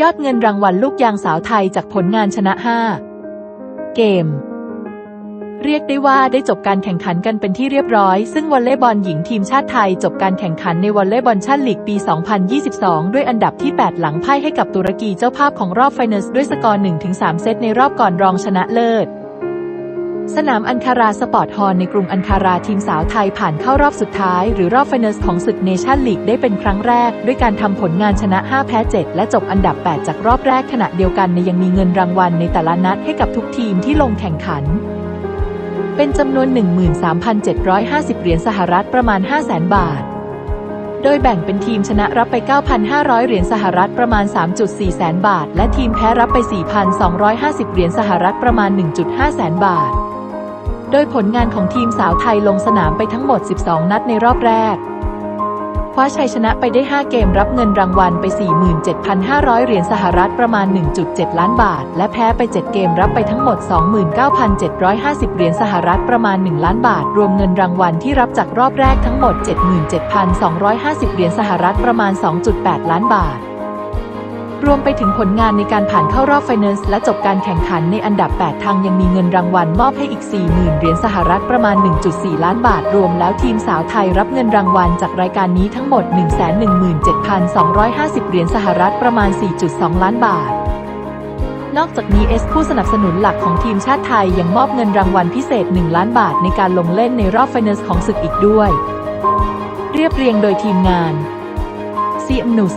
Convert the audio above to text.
ยอดเงินรางวัลลูกยางสาวไทยจากผลงานชนะ 5 เกม เรียกได้ว่าได้จบการแข่งขันกันเป็นที่เรียบร้อย ซึ่งวอลเลย์บอลหญิงทีมชาติไทย จบการแข่งขันในวอลเลย์บอลชาติลีกปี 2022 ด้วยอันดับที่ 8 หลังพ่ายให้กับตุรกีเจ้าภาพของรอบไฟนอลด้วยสกอร์ 1-3 เซตในรอบก่อนรองชนะเลิศ สนามอันคาราสปอร์ตฮอลในกรุงอันคาราทีมสาวไทยผ่านเข้ารอบสุดท้ายหรือรอบไฟนอลของศึกเนชั่นลีกได้เป็นครั้งแรก ด้วยการทำผลงานชนะ 5 แพ้ 7 และจบอันดับ 8 จากรอบแรกขณะเดียวกันในยังมีเงินรางวัลในแต่ละนัดให้กับทุกทีมที่ลงแข่งขัน เป็นจำนวน 13,750 เหรียญสหรัฐประมาณ 500,000 บาท โดยแบ่งเป็นทีมชนะรับไป 9,500 เหรียญสหรัฐประมาณ 3.4 แสนบาท และทีมแพ้รับไป 4,250 เหรียญสหรัฐประมาณ 1.5 แสนบาท ดยผลงานของทีมสาวไทยลงสนามไปทั้งหมด 12 นัดในรอบแรก คว้าชัยชนะไปได้ 5 เกมรับเงินรางวัลไป 47,500 เหรียญสหรัฐประมาณ 1.7 ล้านบาท และแพ้ไป 7 เกมรับไปทั้งหมด 29,750 เหรียญสหรัฐประมาณ 1 ล้านบาท รวมเงินรางวัลที่รับจากรอบแรกทั้งหมด 77,250 เหรียญสหรัฐประมาณ 2.8 ล้านบาท รวมไปถึงผลงานในการผ่านเข้ารอบไฟนอลและจบการแข่งขันในอันดับ 8 ทางยังมีเงินรางวัลมอบให้อีก 40,000 เหรียญสหรัฐประมาณ 1.4 ล้านบาท รวมแล้วทีมสาวไทยรับเงินรางวัลจากรายการนี้ทั้งหมด 117,250 เหรียญสหรัฐประมาณ 4.2 ล้านบาทนอกจากนี้เอสผู้สนับสนุนหลักของทีมชาติไทยยังมอบเงินรางวัลพิเศษ 1 ล้านบาทในการลงเล่นในรอบไฟนอลของศึกอีกด้วย เรียบเรียงโดยทีมงาน CM News